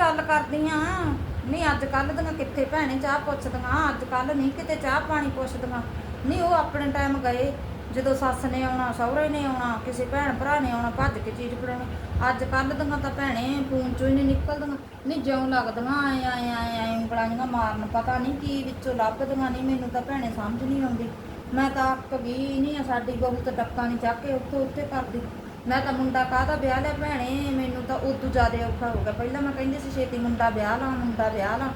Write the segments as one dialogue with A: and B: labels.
A: ਗੱਲ ਕਰਦੀਆਂ ਨਹੀਂ, ਅੱਜ ਕੱਲ ਦੀਆਂ ਕਿੱਥੇ ਭੈਣੇ ਚਾਹ ਪੁੱਛਦੀਆਂ? ਅੱਜ ਕੱਲ ਨਹੀਂ ਕਿਤੇ ਚਾਹ ਪਾਣੀ ਪੁੱਛਦੀਆਂ। ਨਹੀਂ, ਉਹ ਆਪਣੇ ਟਾਈਮ ਗਏ। ਜਦੋਂ ਸੱਸ ਨੇ ਆਉਣਾ, ਸਹੁਰੇ ਨੇ ਆਉਣਾ, ਕਿਸੇ ਭੈਣ ਭਰਾ ਨੇ ਆਉਣਾ, ਭੱਜ ਕੇ ਚੀਜ਼ ਫੜਾਉਣੀ। ਅੱਜ ਕੱਲ ਦੀਆਂ ਤਾਂ ਭੈਣੇ ਫੋਨ ਚੋਂ ਹੀ ਨਹੀਂ ਨਿਕਲਦੀਆਂ। ਨਹੀਂ, ਜਿਉਂ ਲੱਗਦੀਆਂ ਆਏ ਆਏ ਆਏ ਆਏ ਉਂਗਲਾਂ ਜਿਹੀਆਂ ਮਾਰਨ, ਪਤਾ ਨਹੀਂ ਕੀ ਵਿੱਚੋਂ ਲੱਭਦੀਆਂ ਨਹੀਂ ਮੈਨੂੰ ਤਾਂ ਭੈਣੇ ਸਮਝ ਨਹੀਂ ਆਉਂਦੀ। ਮੈਂ ਤਾਂ ਅੱਕ ਗਈ ਨਹੀਂ ਆ, ਸਾਡੀ ਬਹੁਤ ਤਾਂ ਡੱਕਾ ਨਹੀਂ ਚੱਕ ਕੇ ਉੱਥੋਂ ਉੱਥੇ ਕਰਦੀ। ਮੈਂ ਤਾਂ ਮੁੰਡਾ ਕਾਹਦਾ ਵਿਆਹ ਲਿਆ ਭੈਣੇ? ਮੈਨੂੰ ਤਾਂ ਉਦੋਂ ਜ਼ਿਆਦਾ ਔਖਾ ਹੋ ਗਿਆ। ਪਹਿਲਾਂ ਮੈਂ ਕਹਿੰਦੀ ਸੀ, ਛੇਤੀ ਮੁੰਡਾ ਵਿਆਹ ਲਾਂ, ਮੁੰਡਾ ਵਿਆਹ ਲਾਂ।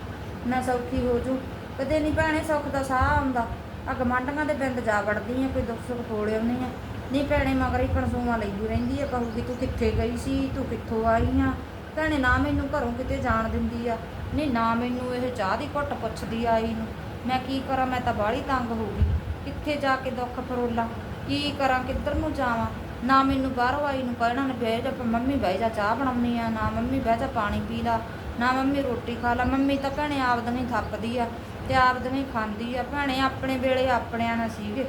A: ਮੈਂ ਸੌਖੀ ਹੋ ਜੂ। ਕਦੇ ਨਹੀਂ ਭੈਣੇ ਸੁੱਖ ਦਾ ਸਾਹ ਆਉਂਦਾ। ਆ ਗਮਾਂਡੀਆਂ ਦੇ ਬਿੰਦ ਜਾ ਵੜਦੀ ਆ, ਕੋਈ ਦੁੱਖ ਸੁੱਖ ਕੋਲੇ ਆਉਣੀ ਆ। ਨਹੀਂ ਭੈਣੇ, ਮਗਰ ਹੀ ਕਣਸੂਆਂ ਲੈਂਦੀ ਰਹਿੰਦੀ ਆ, ਕਹੂਗੀ ਤੂੰ ਕਿੱਥੇ ਗਈ ਸੀ, ਤੂੰ ਕਿੱਥੋਂ ਆਈ ਆ? ਭੈਣੇ, ਨਾ ਮੈਨੂੰ ਘਰੋਂ ਕਿਤੇ ਜਾਣ ਦਿੰਦੀ ਆ। ਨਹੀਂ ਨਾ ਮੈਨੂੰ ਇਹ ਚਾਹ ਦੀ ਘੁੱਟ ਪੁੱਛਦੀ ਆਈ ਨੂੰ। ਮੈਂ ਕੀ ਕਰਾਂ? ਮੈਂ ਤਾਂ ਬਾਹਲੀ ਤੰਗ ਹੋ ਗਈ। ਕਿੱਥੇ ਜਾ ਕੇ ਦੁੱਖ ਫਰੋਲਾਂ? ਕੀ ਕਰਾਂ? ਕਿੱਧਰ ਨੂੰ ਜਾਵਾਂ? ਨਾ ਮੈਨੂੰ ਬਾਹਰੋਂ ਆਈ ਨੂੰ ਕਹਿਣਾ ਨੇ ਬਹਿ ਜਾ ਮੰਮੀ ਬਹਿ ਜਾ ਚਾਹ ਬਣਾਉਣੀ ਆ, ਨਾ ਮੰਮੀ ਬਹਿ ਜਾ ਪਾਣੀ ਪੀ ਲਾ, ਨਾ ਮੰਮੀ ਰੋਟੀ ਖਾ ਲਾ, ਮੰਮੀ ਤਾਂ ਭੈਣੇ ਆਪਦੀਆਂ ਹੀ ਥੱਕਦੀ ਆ ਤੇ ਆਪਦੀਆਂ ਹੀ ਖਾਂਦੀ ਆ। ਭੈਣੇ ਆਪਣੇ ਵੇਲੇ ਆਪਣਿਆਂ ਨਾਲ ਸੀਗੇ।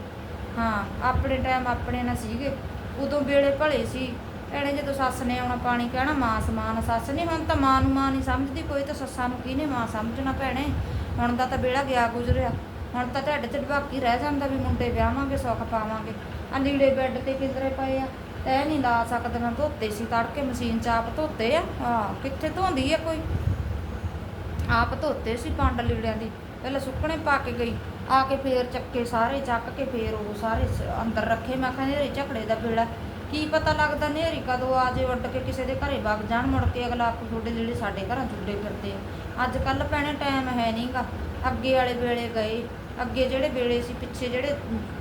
A: ਹਾਂ, ਆਪਣੇ ਟਾਈਮ ਆਪਣੇ ਨਾਲ ਸੀਗੇ। ਉਦੋਂ ਵੇਲੇ ਭਲੇ ਸੀ। ਭੈਣੇ ਜਦੋਂ ਸੱਸ ਨੇ ਆਉਣਾ ਪਾਣੀ ਕਹਿਣਾ, ਮਾਂ ਸਮਾਨ ਸੱਸ ਨਹੀਂ ਹੁਣ ਤਾਂ ਮਾਂ ਨੂੰ ਮਾਂ ਨਹੀਂ ਸਮਝਦੀ, ਕੋਈ ਤਾਂ ਸੱਸਾਂ ਨੂੰ ਕਿਹਨੇ ਮਾਂ ਸਮਝਣਾ ਭੈਣੇ? ਹੁਣ ਦਾ ਤਾਂ ਬੇੜਾ ਗਿਆ ਗੁਜ਼ਰਿਆ। ਹੁਣ ਤਾਂ ਢਿੱਡ 'ਚ ਢਵਾਕੀ ਰਹਿ ਜਾਂਦਾ ਵੀ ਮੁੰਡੇ ਵਿਆਹਾਂਗੇ, ਸੁੱਖ ਪਾਵਾਂਗੇ। ਆ ਲੀੜੇ ਬੈੱਡ ਤੇ ਕਿਧਰੇ ਪਏ ਆ। ਤੈ ਨਹੀਂ ਲਾ ਸਕਦੀਆਂ ਧੋਤੇ ਸੀ, ਤੜਕੇ ਮਸ਼ੀਨ 'ਚ ਆਪ ਧੋਤੇ ਆ। ਹਾਂ ਕਿੱਥੇ ਧੋਂਦੀ ਆ ਕੋਈ? ਆਪ ਧੋਤੇ ਸੀ ਪੰਡ ਲੀੜਿਆਂ ਦੀ। ਪਹਿਲਾਂ ਸੁੱਕਣੇ ਪਾ ਕੇ ਗਈ। ਆ ਕੇ ਫੇਰ ਚੱਕੇ ਸਾਰੇ, ਚੱਕ ਕੇ ਫੇਰ ਉਹ ਸਾਰੇ ਅੰਦਰ ਰੱਖੇ। ਮੈਂ ਕਿਹਾ ਝਗੜੇ ਦਾ ਬੇੜਾ ਕੀ ਪਤਾ ਲੱਗਦਾ ਨੇਰੀ ਕਦੋਂ ਆ ਜੇ ਉੱਡ ਕੇ ਕਿਸੇ ਦੇ ਘਰੇ ਵਗ ਜਾਣ, ਮੁੜ ਕੇ ਅਗਲਾ ਆਪ ਤੁਹਾਡੇ ਜਿਹੜੇ ਸਾਡੇ ਘਰਾਂ ਚੁੱਡੇ ਫਿਰਦੇ ਆ। ਅੱਜ ਕੱਲ ਭੈਣੇ ਟਾਈਮ ਹੈ ਨਹੀਂਗਾ ਅੱਗੇ ਵਾਲੇ ਵੇਲੇ ਗਏ, ਅੱਗੇ ਜਿਹੜੇ ਵੇਲੇ ਸੀ, ਪਿੱਛੇ ਜਿਹੜੇ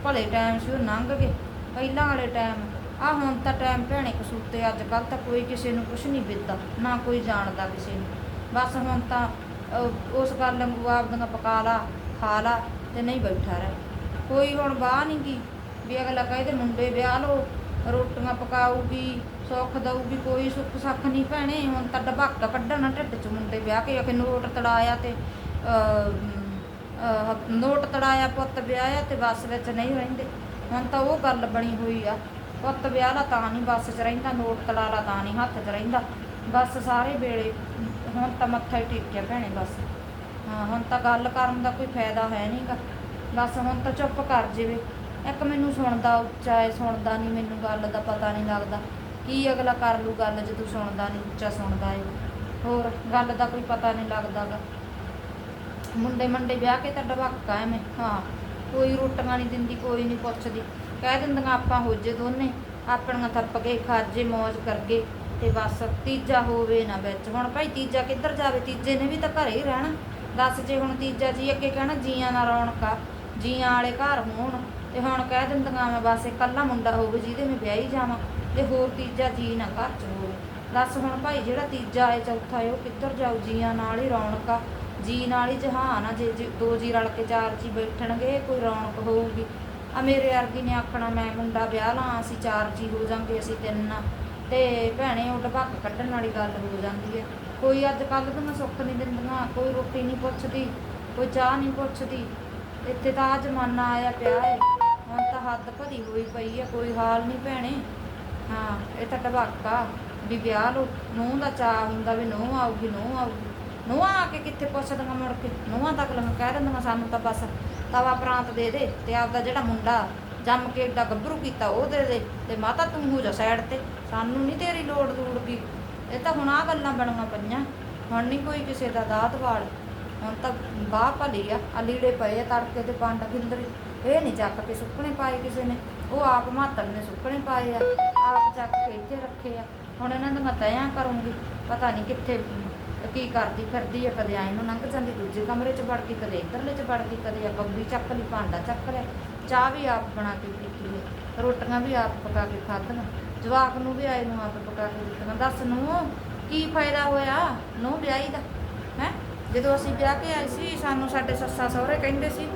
A: ਭਲੇ ਟਾਈਮ ਸੀ, ਉਹ ਲੰਘ ਗਏ, ਪਹਿਲਾਂ ਵਾਲੇ ਟਾਈਮ ਆ ਹੁਣ ਤਾਂ ਟਾਈਮ ਭੈਣੇ ਕਸੂਤੇ, ਅੱਜ ਕੱਲ ਤਾਂ ਕੋਈ ਕਿਸੇ ਨੂੰ ਕੁਝ ਨਹੀਂ ਵਿਦਦਾ ਨਾ ਕੋਈ ਜਾਣਦਾ ਕਿਸੇ ਨੂੰ। ਬਸ ਹੁਣ ਤਾਂ ਉਸ ਗੱਲ ਨੂੰ ਆਪਦੀਆਂ ਪਕਾ ਲਾ, ਖਾ ਲਾ ਤੇ ਨਹੀਂ ਬੈਠਾ ਰਹਿ। ਕੋਈ ਹੁਣ ਬਾਹ ਨਹੀਂ ਗੀ, ਵੀ ਅਗਲਾ ਕਹੇ ਤੇ ਮੁੰਡੇ ਵਿਆਹ ਲੋ ਰੋਟੀਆਂ ਪਕਾਊਗੀ ਸੁੱਖ ਦਊਗੀ ਕੋਈ ਸੁੱਖ ਸੱਖ ਨਹੀਂ ਭੈਣੇ। ਹੁਣ ਤਾਂ ਡਬਾਕਾ ਕੱਢਣਾ ਢਿੱਡ ਚ ਮੁੰਡੇ ਵਿਆਹ ਕੇ ਅਖੇ ਨੋਟ ਤੜਾਇਆ ਤੇ ਅਹ, ਨੋਟ ਤੜਾਇਆ ਪੁੱਤ ਵਿਆਹਿਆ ਤੇ ਬੱਸ ਵਿੱਚ ਨਹੀਂ ਰਹਿੰਦੇ। ਹੁਣ ਤਾਂ ਉਹ ਗੱਲ ਬਣੀ ਹੋਈ ਆ। ਪੁੱਤ ਵਿਆਹ ਲਾ ਤਾਂ ਨਹੀਂ ਬੱਸ 'ਚ ਰਹਿੰਦਾ ਨੋਟ ਤੜਾ ਲਾ ਤਾਂ ਨਹੀਂ ਹੱਥ 'ਚ ਰਹਿੰਦਾ। ਬੱਸ ਸਾਰੇ ਵੇਲੇ ਹੁਣ ਤਾਂ ਮੱਥਾ ਹੀ ਟੇਕਿਆ ਭੈਣੇ ਬਸ। ਹਾਂ ਹੁਣ ਤਾਂ ਗੱਲ ਕਰਨ ਦਾ ਕੋਈ ਫਾਇਦਾ ਹੈ ਨਹੀਂਗਾ ਬਸ ਹੁਣ ਤਾਂ ਚੁੱਪ ਕਰ ਜਿਵੇਂ। ਇੱਕ ਮੈਨੂੰ ਸੁਣਦਾ ਉੱਚਾ ਹੈ ਸੁਣਦਾ ਨਹੀਂ ਮੈਨੂੰ ਗੱਲ ਦਾ ਪਤਾ ਨਹੀਂ ਲੱਗਦਾ। ਕੀ ਅਗਲਾ ਕਰ ਲੂ ਗੱਲ ਜਦੋਂ ਸੁਣਦਾ ਨਹੀਂ, ਉੱਚਾ ਸੁਣਦਾ ਹੈ ਹੋਰ, ਗੱਲ ਦਾ ਕੋਈ ਪਤਾ ਨਹੀਂ ਲੱਗਦਾਗਾ। ਮੁੰਡੇ ਮੰਡੇ ਵਿਆਹ ਕੇ ਤਾਂ ਡਬੱਕਾ ਐਵੇਂ, ਹਾਂ। ਕੋਈ ਰੋਟੀਆਂ ਨਹੀਂ ਦਿੰਦੀ, ਕੋਈ ਨਹੀਂ ਪੁੱਛਦੀ। ਕਹਿ ਦਿੰਦੀਆਂ ਆਪਾਂ ਹੋ ਜੇ ਦੋਨੇ। ਆਪਣੀਆਂ ਥੱਪ ਕੇ ਖਾਜੇ ਮौज ਕਰਗੇ। ਤੇ ਬਸ ਤੀਜਾ ਹੋਵੇ ਨਾ ਵਿੱਚ। ਹੁਣ ਭਾਈ ਤੀਜਾ ਕਿੱਧਰ ਜਾਵੇ? ਤੀਜੇ ਨੇ ਵੀ ਤਾਂ ਘਰੇ ਹੀ ਰਹਿਣਾ। ਦੱਸ ਜੇ ਹੁਣ ਤੀਜਾ ਜੀ ਅੱਗੇ ਕਹਿਣਾ, ਜੀਆਂ ਨਾਲ ਰੌਣਕਾ ਜੀਆਂ ਵਾਲੇ ਘਰ ਹੋਣ। ਤੇ ਹੁਣ ਕਹਿ ਦਿੰਦੀਆਂ ਮੈਂ ਬਸ ਇਕੱਲਾ ਮੁੰਡਾ ਹੋਵੇ ਜਿਹਦੇ ਮੈਂ ਵਿਆਹੀ ਜਾਵਾਂ ਤੇ ਹੋਰ ਤੀਜਾ ਜੀ ਨਾ ਘਰ ਚ ਹੋਵੇ। ਦੱਸ ਹੁਣ ਭਾਈ ਜਿਹੜਾ ਤੀਜਾ ਹੈ, ਚੌਥਾ ਹੈ, ਉਹ ਕਿੱਧਰ ਜਾਊ? ਜੀਆਂ ਨਾਲ ਹੀ ਰੌਣਕਾ ਜੀ ਨਾਲ ਹੀ ਜਹਾਨ ਆ, ਜੇ ਜੇ ਦੋ ਜੀ ਰਲ ਕੇ ਚਾਰ ਜੀ ਬੈਠਣਗੇ, ਕੋਈ ਰੌਣਕ ਹੋਊਗੀ। ਆ ਮੇਰੇ ਅਰਗੀ ਨੇ ਆਖਣਾ, ਮੈਂ ਮੁੰਡਾ ਵਿਆਹ ਲਾਂ, ਅਸੀਂ ਚਾਰ ਜੀ ਹੋ ਜਾਾਂਗੇ, ਅਸੀਂ ਤਿੰਨ ਆ। ਤੇ ਭੈਣੇ, ਉਹ ਡਬੱਕ ਕੱਢਣ ਵਾਲੀ ਗੱਲ ਹੋ ਜਾਂਦੀ ਹੈ। ਕੋਈ ਅੱਜ ਕੱਲ੍ਹ ਦੀਆਂ ਸੁੱਖ ਨਹੀਂ ਦਿੰਦੀਆਂ, ਕੋਈ ਰੋਟੀ ਨਹੀਂ ਪੁੱਛਦੀ, ਕੋਈ ਚਾਹ ਨਹੀਂ ਪੁੱਛਦੀ। ਇੱਥੇ ਤਾਂ ਆ ਜ਼ਮਾਨਾ ਆਇਆ ਪਿਆ ਹੈ। ਹੁਣ ਤਾਂ ਹੱਦ ਭਰੀ ਹੋਈ ਪਈ ਆ, ਕੋਈ ਹਾਲ ਨਹੀਂ ਭੈਣੇ। ਹਾਂ, ਇਹ ਤਾਂ ਡਬਾਕਾ ਵੀ ਵਿਆਹ ਲੋ, ਨੂੰਹ ਦਾ ਚਾਹ ਹੁੰਦਾ ਵੀ ਨੂੰਹ ਆਊਗੀ ਨੂੰਹ ਆਊਗੀ। ਨੂੰਹਾਂ ਆ ਕੇ ਕਿੱਥੇ ਪੁੱਛਦੀਆਂ ਮੁੜ ਕੇ? ਨੂੰਹਾਂ ਤੱਕ ਲੰਗ ਕਹਿ ਦਿੰਦੀਆਂ ਸਾਨੂੰ ਤਾਂ ਬਸ, ਤਵਾ ਪ੍ਰਾਂਤ ਦੇ ਦੇ ਤੇ ਆਪਦਾ ਜਿਹੜਾ ਮੁੰਡਾ ਜੰਮ ਕੇ ਏਡਾ ਗੱਭਰੂ ਕੀਤਾ ਉਹ ਦੇ ਦੇ ਤੇ ਮਾਤਾ ਤੂੰ ਹੋ ਜਾ ਸਾਈਡ ਤੇ, ਸਾਨੂੰ ਨਹੀਂ ਤੇਰੀ ਲੋੜ ਦੂੜ ਕੀ ਇਹ ਤਾਂ ਹੁਣ ਆ ਗੱਲਾਂ ਬਣੀਆਂ ਪਈਆਂ, ਹੁਣ ਨਹੀਂ ਕੋਈ ਕਿਸੇ ਦਾ ਦਾਤ ਵਾਲ। ਹੁਣ ਤਾਂ ਬਾਹ ਭਲੀ ਆ ਆ ਲੀੜੇ ਪਏ ਆ ਤੜਕੇ ਤੇ ਪੰਡ ਗਿੰਦਰੀ। ਇਹ ਨਹੀਂ ਚੱਕ ਕੇ ਸੁੱਕਣੇ ਪਾਏ ਕਿਸੇ ਨੇ। ਉਹ ਆਪ ਮਾਤਰ ਨੇ ਸੁੱਕਣੇ ਪਾਏ ਆ। ਆਪ ਚੱਕ ਕੇ ਇੱਥੇ ਰੱਖੇ ਆ। ਹੁਣ ਇਹਨਾਂ ਦੀਆਂ ਤੈਆਂ ਕਰੂੰਗੀ। ਪਤਾ ਨਹੀਂ ਕਿੱਥੇ ਕੀ ਕਰਦੀ ਫਿਰਦੀ ਆ। ਕਦੇ ਆਏ ਨੂੰ ਲੰਘ ਜਾਂਦੀ, ਦੂਜੇ ਕਮਰੇ 'ਚ ਵੜ ਗਈ, ਕਦੇ ਇੱਧਰਲੇ 'ਚ ਵੜ ਗਈ, ਕਦੇ ਆ ਬੱਬੀ ਚੱਕ ਲਈ, ਭਾਂਡਾ ਚੱਕ ਲਿਆ। ਚਾਹ ਵੀ ਆਪ ਬਣਾ ਕੇ ਪੀਤੀ ਹੈ ਰੋਟੀਆਂ ਵੀ ਆਪ ਪਕਾ ਕੇ ਖਾਧੀਆਂ। ਜਵਾਕ ਨੂੰ ਵੀ ਆਏ ਨੂੰ ਆਪ ਪਕਾ ਕੇ ਦਿੱਤੀਆਂ। ਦੱਸ ਨੂੰ ਕੀ ਫਾਇਦਾ ਹੋਇਆ? ਨੂੰ ਵਿਆਹੀ ਦਾ। ਹੈ? ਜਦੋਂ ਅਸੀਂ ਵਿਆਹ ਕੇ ਆਏ ਸੀ, ਸਾਨੂੰ ਸਾਡੇ ਸੱਸਾ ਸਹੁਰੇ ਕਹਿੰਦੇ ਸੀ